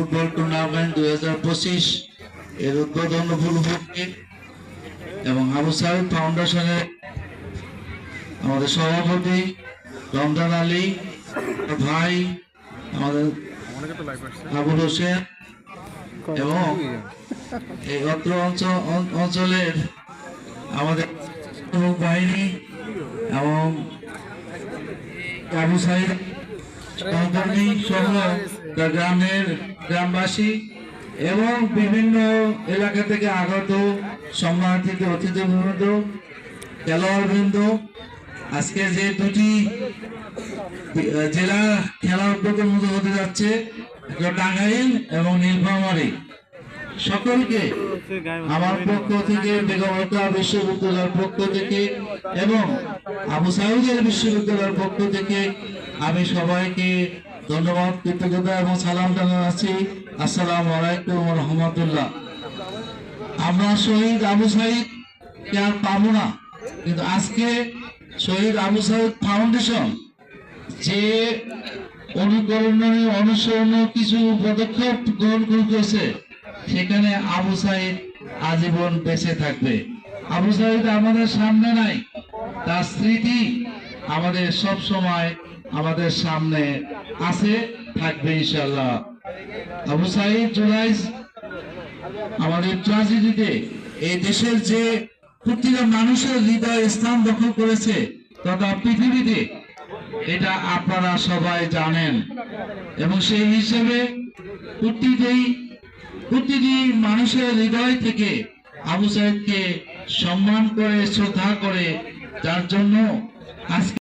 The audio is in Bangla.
ফুটবল টুর্নামেন্ট দুই হাজার পঁচিশ এর উদ্বোধন এবং আবু সাহেব ফাউন্ডেশনের আমাদের সভাপতি রমজান আলী ভাই আমাদের আবুল হোসেন এবং এই অত্র অঞ্চলের আমাদের বাহিনী এবং আবু সহকর্মী সহ গ্রামের গ্রামবাসী এবং বিভিন্ন এলাকা থেকে আগত সম্মানিত অতিথিবৃন্দ খেলোয়াড়বৃন্দ, আজকে যে দুটি জেলা খেলা মতো হতে যাচ্ছে টাঙ্গাইল এবং নীলফামারী। সকলকে আমার পক্ষ থেকে বেগমকা বিশ্ববিদ্যালয়ের পক্ষ থেকে এবং আবু সাইদের বিশ্ববিদ্যালয়ের পক্ষ থেকে আমি সবাইকে ধন্যবাদ, কৃতজ্ঞতা এবং সালাম জানাচ্ছি আসসালামু আলাইকুম রহমতুল্লাহ। আমরা শহীদ আবু সাইদ কে আর পাবো না, কিন্তু আজকে শহীদ আবু সাইদ ফাউন্ডেশন যে অনুকরণীয়, অনুসরণীয় কিছু পদক্ষেপ গ্রহণ করতেছে সেখানে আবু সাইদ আজীবন বেঁচে থাকবে। আবু সাইদ আমাদের সামনে নাই, তার স্মৃতি আমাদের সব সময় আমাদের সামনে আছে, থাকবে ইনশাল্লাহ আবু সাইদ জুলাই আমাদের ট্রাজেডিতে এই দেশের যে প্রতিটা মানুষের হৃদয় স্থান দখল করেছে, তথা পৃথিবীতে, এটা আপনারা সবাই জানেন। এবং সেই হিসেবে প্রতিটি প্রতিটি মানুষের হৃদয় থেকে আবু সাহেবকে সম্মান করে, শ্রদ্ধা করে, যার জন্য আজকে